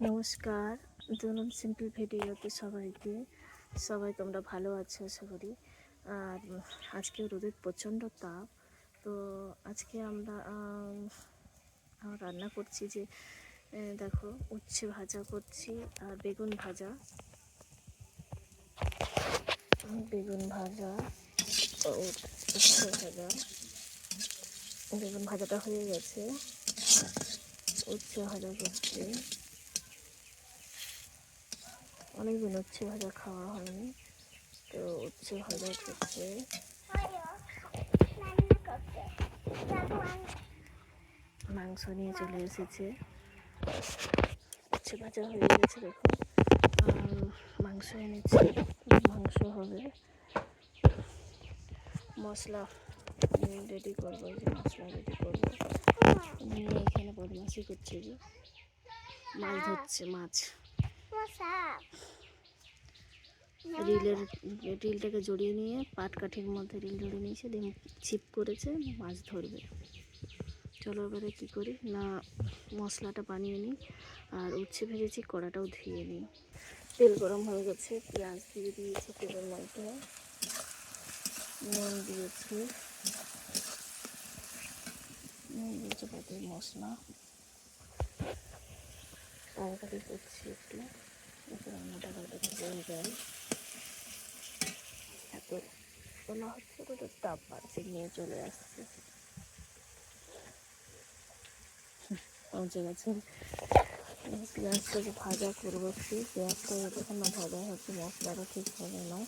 নমস্কার দুলন সিম্পল ভিডিওতে সবাইকে। সবাই তোমরা ভালো আছো, আশা করি। আর আজকে রোদের প্রচণ্ড তাপ, তো আজকে আমরা রান্না করছি যে দেখো, উচ্ছে ভাজা করছি আর বেগুন ভাজা। বেগুন ভাজা উচ্ছে ভাজা। বেগুন ভাজাটা হয়ে গেছে। উচ্ছে ভাজা করছি। অনেকদিন উচ্ছে ভাজা খাওয়া হয়নি। তো উচ্ছে ভাজা করছে। মাংস নিয়ে চলে এসেছে। উচ্ছে ভাজা হয়ে গেছে দেখুন। মাংস এনেছে। মাংস হবে। মশলা রেডি করব যে মশলা রেডি করব। নিয়ে এখানে বদমাসি করছে যে। মাছ ধরছে, মাছ। রিলের রিলটাকে জড়িয়ে নিয়ে, পাটকাঠির মধ্যে রিল জড়িয়ে নিয়েছে দিয়ে ছিপ করেছে, মাছ ধরবে। চলো এবারে কী করি? না, মশলাটা বানিয়ে নিই, আর উচ্ছে ভেজেছি, কড়াটাও ধুয়ে নিই। তেল গরম হয়ে গেছে, পেঁয়াজ দিয়ে দিয়েছি, তেলের মধ্যে। নুন দিয়েছি। নুন দিয়েছি পাতির মশলা। তাড়াতাড়ি করছি একটু। যায় এত হচ্ছে তো তো তাপ বাড়ছে নিয়ে চলে আসছে পৌঁছে গেছে পেঁয়াজটাকে ভাজা করব পেঁয়াজটা যতক্ষণ না ভাজা হচ্ছে মশলাটা ঠিক হবে না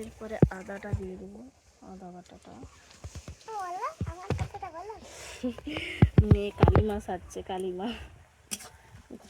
এরপরে আদাটা দিয়ে দেবো, আদা বাটাটা। মেয়ে কালী মাছ সাজছে, কালী মা।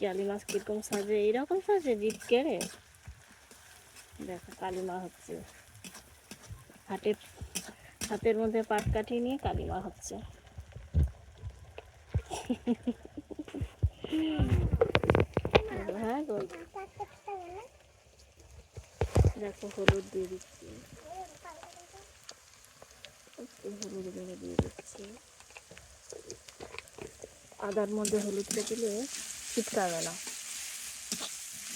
কালী মাছ কীরকম সাজে? এইরকম সাজে জিপ কেড়ে দেখো, কালী মা হচ্ছে। হাতে হাতের মধ্যে পাট কাঠি নিয়ে কালী মা হচ্ছে। হ্যাঁ দেখো, হলুদ দিয়ে দিচ্ছি। হলুদ দিয়ে দিচ্ছি। আদার মধ্যে হলুদটা দিলে ছিটকাবে না।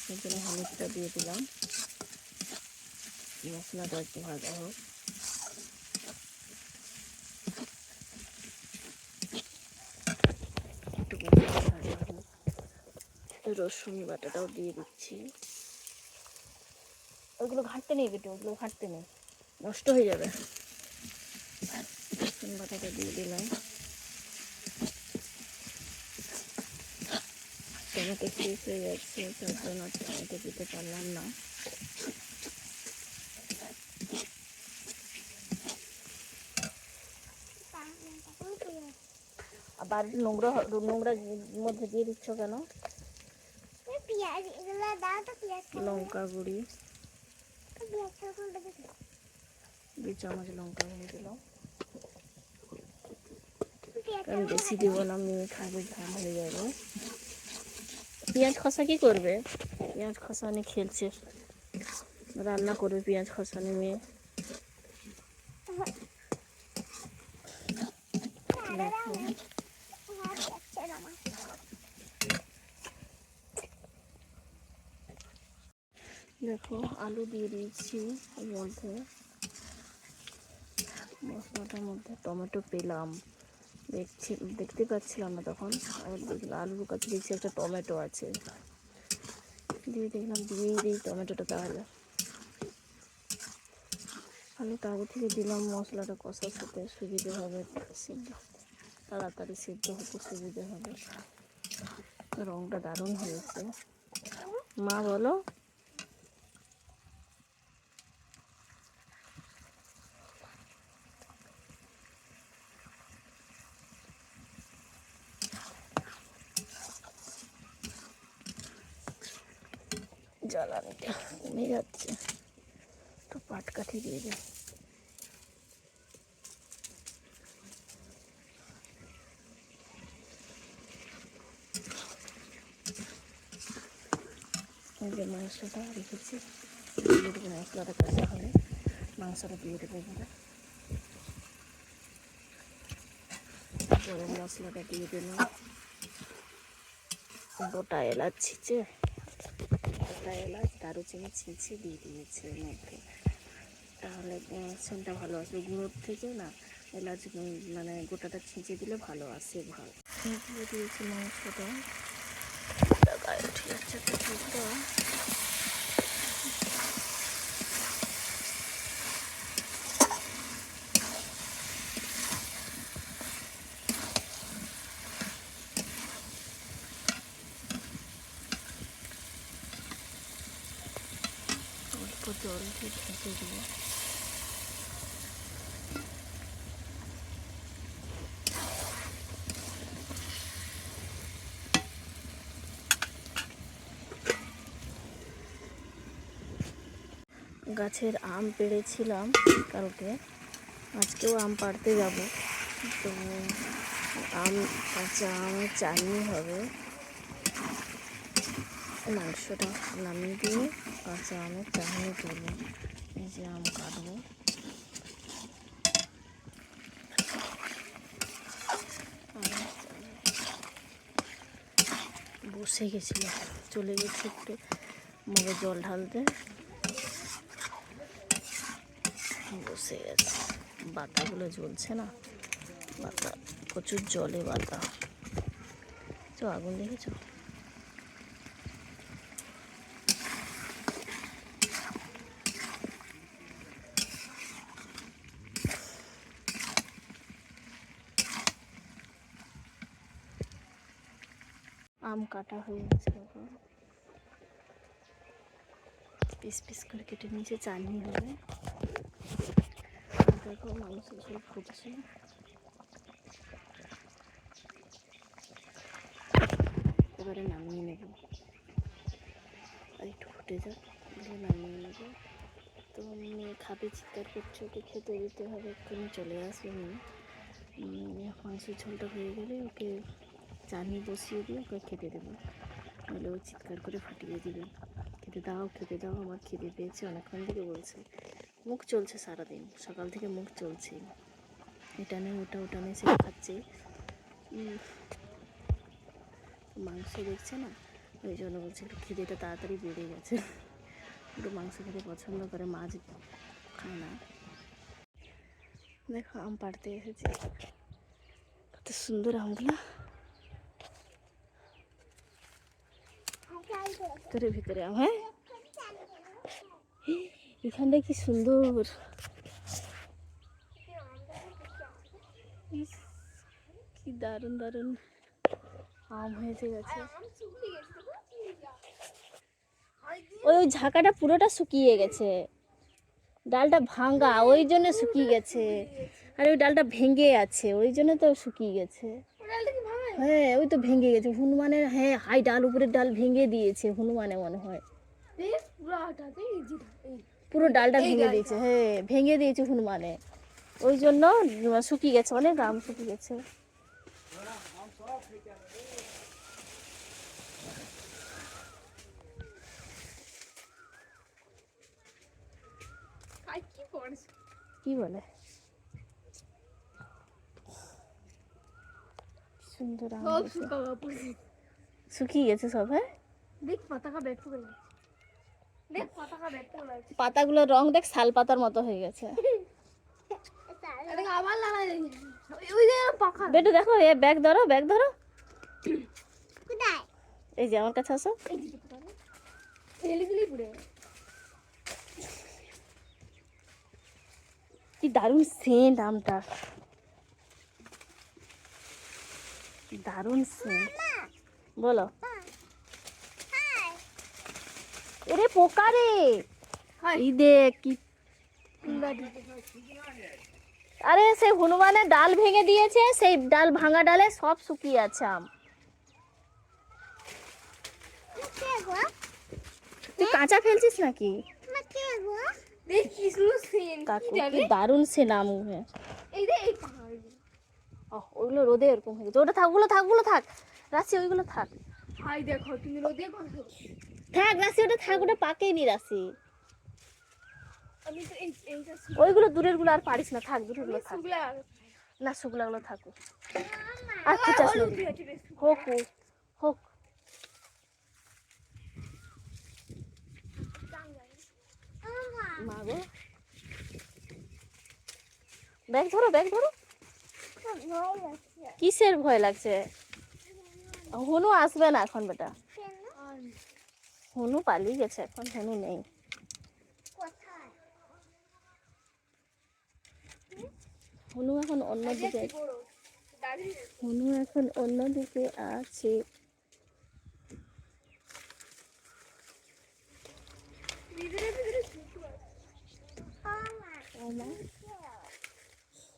সেই জন্য হলুদটা দিয়ে দিলাম। মশলাটা একটু ভাজা হোক। একটু রসুন বাটাটাও দিয়ে দিচ্ছি। ওগুলো ঘাটতে নেই বেটু, ওগুলো ঘাটতে নেই। নষ্ট হয়ে যাবে। রসুন বাটাটা দিয়ে দিলাম। টমেটো শেষ হয়ে যাচ্ছে তার জন্য টমেটো দিতে পারলাম না? আবার নোংরা নোংরা মধ্যে দিয়ে দিচ্ছ কেন? লঙ্কা গুঁড়ি। পেঁয়াজ তখন দু চামচ লঙ্কা গুঁড়ি দিলাম কারণ বেশি দিব না মেয়ে খাবে ঝাল হয়ে যাবে। পেঁয়াজ খসা কি করবে? পেঁয়াজ খসা নিয়ে খেলছে। রান্না করবে পেঁয়াজ খসা নিয়ে দেখো, আলু দিয়ে দিয়েছি মধ্যে। মশলাটার মধ্যে টমেটো পেলাম। দেখছি, দেখতে পাচ্ছিলাম না তখন। আলুর কাছে দেখছি একটা টমেটো আছে। দিয়ে দেখলাম দিয়ে দিই, টমেটোটা তাহলে আলুটা আগে থেকে দিলাম মশলাটা কষার সাথে, সুবিধে হবে, সিদ্ধ তাড়াতাড়ি সিদ্ধ হতে সুবিধে হবে। রঙটা দারুণ হয়েছে। মা, বলো? কমে যাচ্ছে। তো পাটকাঠি দিয়ে দিই যে মাংসটা রেখেছি মশলাটা কষা হলে মাংসটা দিয়ে দেবো এবারে। গরম মশলাটা দিয়ে দিলাম। গোটা এলাচ ছিঁচে গোটা এলাচ দারুচিনি ছিঁচে দিয়ে দিয়েছে এর মধ্যে। তাহলে সেন্টটা ভালো আসবে। গুঁড়োর থেকে না, এলাচ মানে গোটাটা ছিঁচে দিলে ভালো আসে ভালো। দিয়ে দিয়েছি মাংসটা। ঠিক গায়ে অল্প জল দিয়ে দিয়ে গাছের আম পেড়েছিলাম কালকে। আজকেও আম পাড়তে যাব। তো আম, কাঁচা আমের চাটনি হবে। মাংসটা নামিয়ে দিয়ে কাঁচা আমের চাটনি করব এই যে আম কাটবো। বসে গেছিল, চলে গেছে একটু মুখে জল ঢালতে। বসে গেছে। বাতাগুলো জ্বলছে না? বাতা, প্রচুর জলে বাতা। চ আগুন দেখেছ? আম কাটা হয়ে গেছে পিস পিস করে কেটে নিচে চাটনি হবে দেখো মাংস ঝোল ফুটছে। এবারে নামিয়ে নেব। আর একটু ফুটে যাক, দিয়ে নামিয়ে নেব। তো মেয়ে খাবে, চিৎকার করছে, ওকে খেতে দিতে হবে, এক্ষুনি চলে আসবে মেয়ে মাংসের ঝোলটা হয়ে গেলে ওকে চাটনি বসিয়ে দিয়ে ওকে খেতে দেবো। নাহলে ও চিৎকার করে ফাটিয়ে দিবে। খেতে দাও খেতে দাও, আমার খিদে পেয়েছে, অনেকক্ষণ থেকে বলছে। মুখ চলছে সারাদিন, সকাল থেকে মুখ চলছে। এটা নেই, ওটা ওটা নেই সেটা খাচ্ছে। মাংস দেখছে না? ওই জন্য বলছে, একটু খিদেটা তাড়াতাড়ি বেড়ে গেছে। একটু মাংস খেতে পছন্দ করে, মাছ খায় না। দেখো, আম পাড়তে এসেছি। কত সুন্দর আমগুলো। ভিতরে ভিতরে হ্যাঁ? এখানটা কি সুন্দর। কি দারুণ দারুণ আম হয়েছে গেছে। ওই ওই ঝাঁকাটা পুরোটা শুকিয়ে গেছে। ডালটা ভাঙ্গা ওই জন্য শুকিয়ে গেছে। আর ওই ডালটা ভেঙে আছে, ওই জন্য তো শুকিয়ে গেছে। হ্যাঁ ওই তো ভেঙে গেছে। হনুমানের হ্যাঁ হাই ডাল উপরের ডাল ভেঙে দিয়েছে হনুমানে মনে হয়। পুরো ডালটা ভেঙে দিয়েছে হ্যাঁ ভেঙে দিয়েছে হনুমানে। ওই জন্য শুকিয়ে গেছে অনেক আম শুকিয়ে গেছে। কি বলে? সুন্দর। শুকিয়ে গেছে সব হ্যাঁ দেখ পতাকা ব্যাগ করে পাতাগুলোর রং দেখ শাল পাতার মতো হয়ে গেছে। আবার লাগাই ওই যে পাখা বেটু দেখো এ ব্যাগ ধরো ব্যাগ ধরো। কোথায় এই যে আমার কাছে আসো। কি দারুণ সেন্ট আমটা দারুণ সেন্ট বলো। এরে পোকা রে। এই দেখ কি আরে সেই হনুমানের ডাল ভেঙে দিয়েছে সেই ডাল ভাঙা ডালে সব শুকিয়ে আছে আম। তুই কাঁচা ফেলছিস নাকি? সিন দারুণ সেন আম ওইগুলো রোদে এরকম হয়ে গেছে। ওটা থাক ওগুলো থাক ওগুলো থাক। রাশি ওইগুলো থাক। হাই দেখো তুমি রোদে থাক রাশি ওটা থাক ওটা পাকেনি রাশি। ওইগুলো দূরেরগুলো আর পারিস না থাক দূরেরগুলো থাক। শুকলা না শুকলাগুলো থাকুক আর খুচাস। হোক হোক মা গো। ব্যাগ ধরো ব্যাগ ধরো। কিসের ভয় লাগছে? হনু আসবে না এখন বেটা। হনু পালিয়ে গেছে, এখন হনু নেই। হনু এখন অন্যদিকে হনু এখন অন্যদিকে আছে ও মা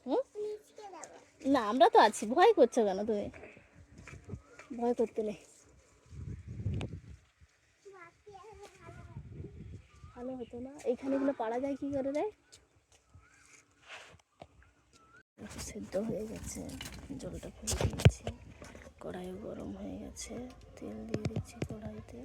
হুম? নিচে দেবো না আমরা তো আছি। ভয় করছ কেন তুমি? ভয় করতে নেই। ভালো হতো না। এইখানে এগুলো পাড়া যায় কি করে রে? সেদ্ধ হয়ে গেছে। জলটা ফেলে দিয়েছি। কড়াইও গরম হয়ে গেছে। তেল দিয়ে দিচ্ছি কড়াইতে।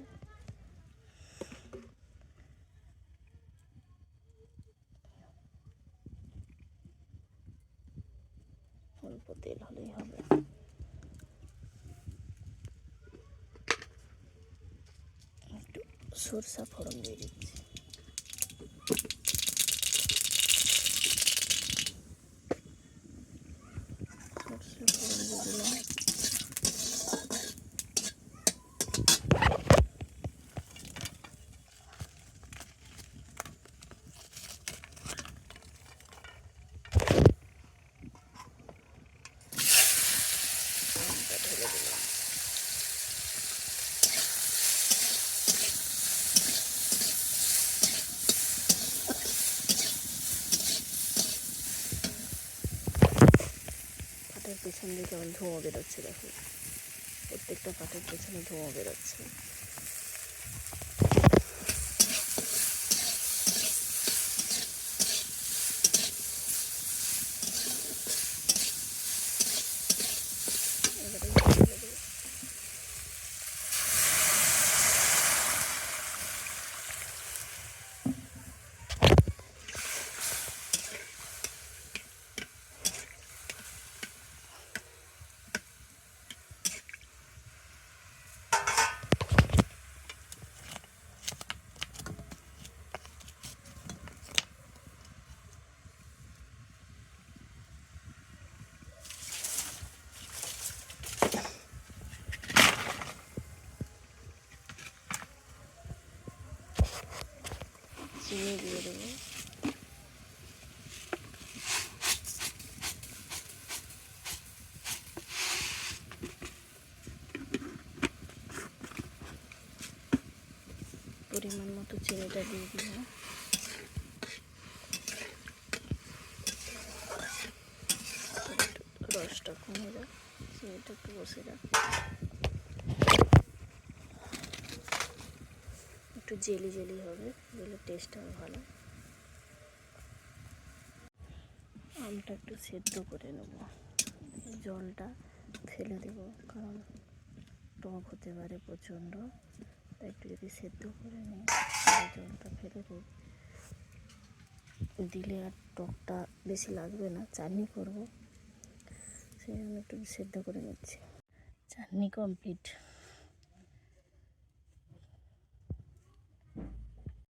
soru saporum verildi. পেছন দিকে কেমন ধোঁয়া বেরোচ্ছে দেখো। প্রত্যেকটা পাটের পেছনে ধোঁয়া বেরোচ্ছে এবারে ঢেলে দেবো। চিনি দিয়ে দেবো। পরিমাণ মতো চিনিটা দিয়ে দিব রসটা কমে যাক চিনিটা একটু বসে যাক একটু জেলি জেলি হবে, দিলে টেস্ট হবে ভালো। আমটা একটু সেদ্ধ করে নেব। জলটা ফেলে দেবো, কারণ টক হতে পারে প্রচণ্ড। তাই একটু যদি সেদ্ধ করে নিই জলটা ফেলে দেব। দিলে আর টকটা বেশি লাগবে না, চাটনি করব। সেই জন্য একটু সেদ্ধ করে নিচ্ছি। চাটনি কমপ্লিট